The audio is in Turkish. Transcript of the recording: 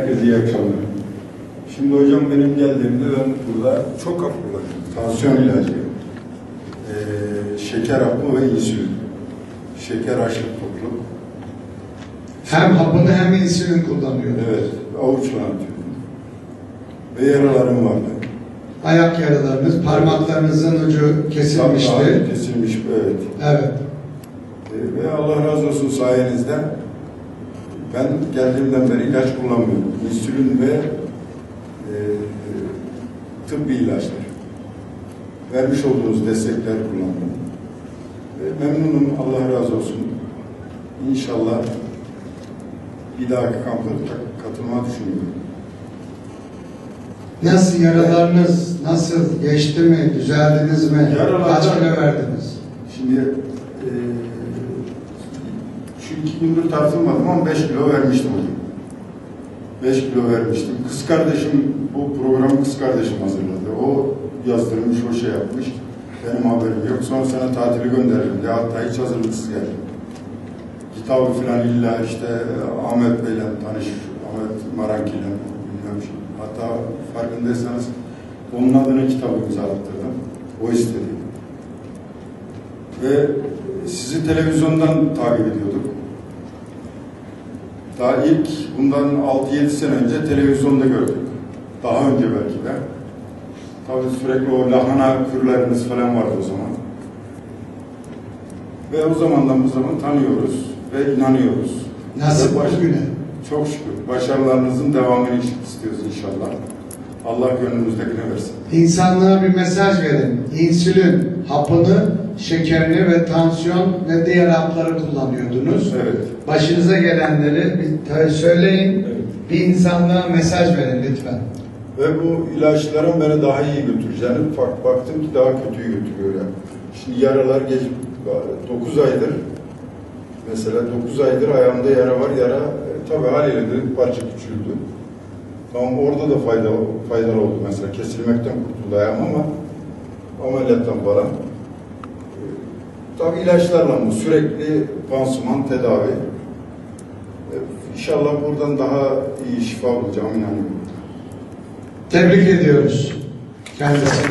Herkese iyi akşamlar. Şimdi hocam benim geldiğimde ben burada çok hap kullanıyorum. Tansiyon ilacı, eee, şeker hapı ve insülin. Şeker aşırı toplu. Hem hapını hem insülin kullanıyor. Evet, avuçla atıyorum. Ve yaralarım vardı. Ayak yaralarınız, parmaklarınızın ucu kesilmişti. Tabii, Kesilmiş, evet. Evet. Eee, ve Allah razı olsun sayenizde ben geldiğimden beri ilaç kullanmıyorum. İnsülin ve eee tıbbi ilaçlar. Vermiş olduğunuz destekler kullandım. Ve memnunum, Allah razı olsun. İnşallah bir dahaki kampa ta- katılmayı düşünüyorum. Nasıl yaralarınız nasıl geçti mi, düzeldiniz mi? Yaralardan- Kaç kilo verdiniz? Şimdi eee şu iki gündür tartılmadım ama 5 kilo vermiştim hocam. 5 kilo vermiştim. Kız kardeşim, bu programı kız kardeşim hazırladı. O yazdırmış, o şey yapmış. Benim haberim yok. Son sene tatili gönderildim diye hatta hiç hazırlıksız geldim. Kitabı falan illa işte Ahmet Bey'le tanış, Ahmet Maranki'yle bilmem şey. Hatta farkındaysanız onun adına kitabı imzalattırdım. O istedi. Ve sizi televizyondan takip ediyorduk. Daha ilk bundan 6-7 sene önce televizyonda gördük. Daha önce belki de. Tabii sürekli o lahana kürleriniz falan vardı o zaman. Ve o zamandan bu zaman tanıyoruz ve inanıyoruz. Nasıl Ve baş- bugüne? Çok şükür. Başarılarınızın devamını istiyoruz inşallah. Allah gönlümüzdekine versin. İnsanlığa bir mesaj verin. İnsülin hapını, şekerini ve tansiyon ve diğer hapları kullanıyordunuz. Evet. Başınıza gelenleri bir söyleyin. Evet. Bir insanlığa mesaj verin lütfen. Ve bu ilaçların beni daha iyi götüreceğini bak, baktım ki daha kötüyü götürüyor yani. Şimdi yaralar geç 9 aydır mesela 9 aydır ayağımda yara var. Yara e, tabii haliyle de parça küçüldü. Tamam orada da faydalı, faydalı oldu mesela. Kesilmekten kurtuldu ayağım ama ameliyattan falan. E, Tabii ilaçlarla bu sürekli pansuman tedavi. E, İnşallah buradan daha iyi şifa bulacağım inanıyorum. Tebrik ediyoruz kendisini.